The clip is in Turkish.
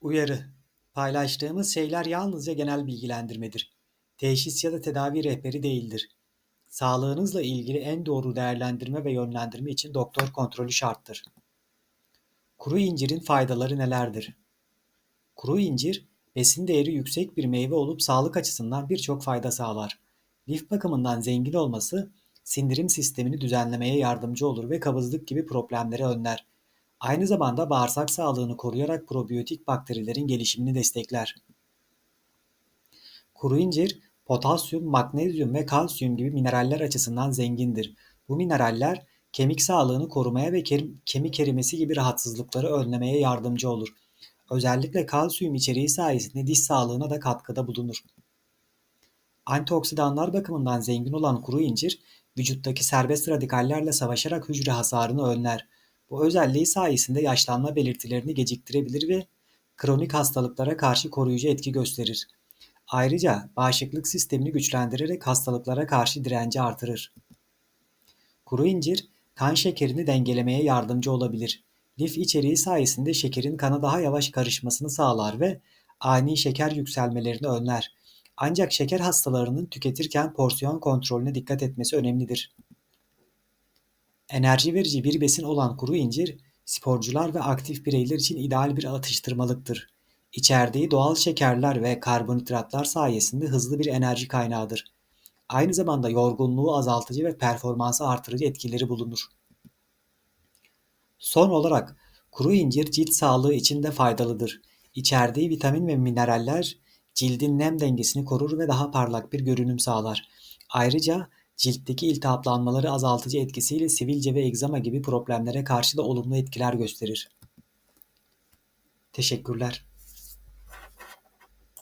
Uyarı: Paylaştığımız şeyler yalnızca genel bilgilendirmedir. Teşhis ya da tedavi rehberi değildir. Sağlığınızla ilgili en doğru değerlendirme ve yönlendirme için doktor kontrolü şarttır. Kuru incirin faydaları nelerdir? Kuru incir, besin değeri yüksek bir meyve olup sağlık açısından birçok fayda sağlar. Lif bakımından zengin olması, sindirim sistemini düzenlemeye yardımcı olur ve kabızlık gibi problemleri önler. Aynı zamanda bağırsak sağlığını koruyarak probiyotik bakterilerin gelişimini destekler. Kuru incir, potasyum, magnezyum ve kalsiyum gibi mineraller açısından zengindir. Bu mineraller kemik sağlığını korumaya ve kemik erimesi gibi rahatsızlıkları önlemeye yardımcı olur. Özellikle kalsiyum içeriği sayesinde diş sağlığına da katkıda bulunur. Antioksidanlar bakımından zengin olan kuru incir, vücuttaki serbest radikallerle savaşarak hücre hasarını önler. Bu özelliği sayesinde yaşlanma belirtilerini geciktirebilir ve kronik hastalıklara karşı koruyucu etki gösterir. Ayrıca bağışıklık sistemini güçlendirerek hastalıklara karşı direnci artırır. Kuru incir, kan şekerini dengelemeye yardımcı olabilir. Lif içeriği sayesinde şekerin kana daha yavaş karışmasını sağlar ve ani şeker yükselmelerini önler. Ancak şeker hastalarının tüketirken porsiyon kontrolüne dikkat etmesi önemlidir. Enerji verici bir besin olan kuru incir, sporcular ve aktif bireyler için ideal bir atıştırmalıktır. İçerdiği doğal şekerler ve karbonhidratlar sayesinde hızlı bir enerji kaynağıdır. Aynı zamanda yorgunluğu azaltıcı ve performansı artırıcı etkileri bulunur. Son olarak kuru incir cilt sağlığı için de faydalıdır. İçerdiği vitamin ve mineraller cildin nem dengesini korur ve daha parlak bir görünüm sağlar. Ayrıca ciltteki iltihaplanmaları azaltıcı etkisiyle sivilce ve egzama gibi problemlere karşı da olumlu etkiler gösterir. Teşekkürler.